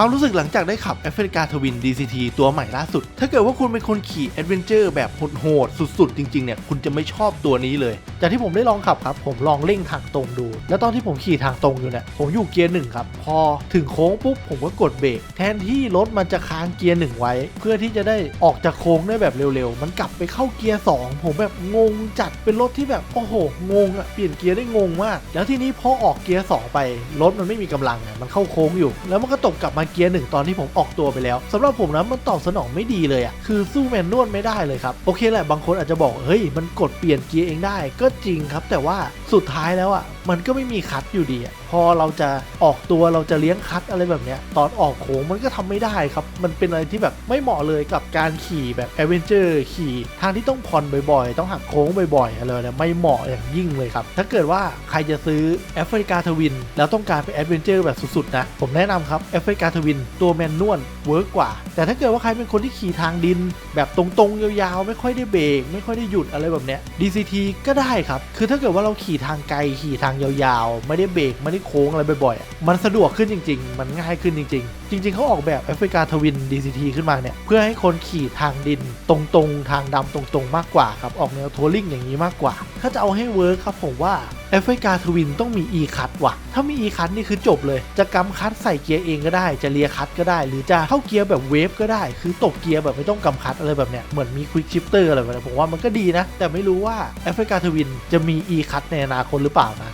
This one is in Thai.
ความรู้สึกหลังจากได้ขับแอฟริกาทวิน DCT ตัวใหม่ล่าสุด ถ้าเกิดว่าคุณเป็นคนขี่แอดเวนเจอร์แบบโหดๆสุดๆ จริงๆเนี่ยคุณจะไม่ชอบตัวนี้เลย จากที่ผมได้ลองขับครับ ผมลองเร่งทางตรงดู แล้วตอนที่ผมขี่ทางตรงอยู่เนี่ยผมอยู่เกียร์หนึ่งครับ พอถึงโค้งปุ๊บผมก็กดเบรกแทนที่รถมันจะค้างเกียร์หนึ่งไว้ เพื่อที่จะได้ออกจากโค้งได้แบบเร็วๆ มันกลับไปเข้าเกียร์สองผมแบบงงจัดเป็นรถที่แบบโอ้โหงงอะเปลี่ยนเกียร์ได้งงมากแล้วทีนี้พอออกเกียร์สองไปรถมันไม่มีกำลังอะมันเข้าโค้งอยู่ แล้วมันก็ตกกลับมาเกียร์หนึ่งตอนที่ผมออกตัวไปแล้วสำหรับผมนะมันตอบสนองไม่ดีเลยอะคือสู้แมนนวลไม่ได้เลยครับโอเคแหละบางคนอาจจะบอกเฮ้ยมันกดเปลี่ยนเกียร์เองได้ก็จริงครับ แต่ว่าสุดท้ายแล้วอะ มันก็ไม่มีคัทอยู่ดีพอเราจะออกตัวเราจะเลี้ยงคัทอะไรแบบเนี้ยตอนออกโค้งมันก็ทำไม่ได้ครับ มันเป็นอะไรที่แบบไม่เหมาะเลยกับการขี่แบบแอดเวนเจอร์ขี่ทางที่ต้องผ่อนบ่อยๆ ต้องหักโค้งบ่อยๆอะไรเนี่ยไม่เหมาะอย่างยิ่งเลยครับ ถ้าเกิดว่าใครจะซื้อแอฟริกาทวิน แล้วต้องการไปแอดเวนเจอร์แบบสุดๆนะ ผมแนะนำครับแอฟริกาทวิน ตัวแมนนวลเวิร์กกว่า แต่ถ้าเกิดว่าใครเป็นคนที่ขี่ทางดิน แบบตรงๆ ยาวๆ ไม่ค่อยได้เบรกไม่ค่อยได้หยุดอะไรแบบเนี้ย DCT ก็ได้ครับ คือถ้าเกิดว่าเราขี่ทางไกลขี่ทางยาวๆ ไม่ได้เบรกไม่ได้โค้งอะไรบ่อยๆ มันสะดวกขึ้นจริง ๆ มันง่ายขึ้นจริง ๆ จริง ๆเขาออกแบบแอฟริกาทวิน DCT ขึ้นมาเนี่ย เพื่อให้คนขี่ทางดินตรงๆ ทางดำตรงๆ มากกว่าครับ ออกแนวทัวริงอย่างนี้มากกว่า ถ้าจะเอาให้เวิร์คครับผมว่าแอฟริกาทวินต้องมี e คัตว่ะ ถ้ามี e คัตนี่คือจบเลย จะกำคัตใส่เกียร์เองก็ได้ จะเลียคัตก็ได้ หรือจะเข้าเกียร์แบบเวฟก็ได้ คือตบเกียร์แบบไม่ต้องกำคัตอะไรแบบเนี้ย เหมือนมีควิกชิปเตอร์อะไรแบบนี้ผมว่ามันก็ดีนะ แต่ไม่รู้ว่าแอฟริกาทวินจะมี e คัตในอนาคตหรือเปล่านะ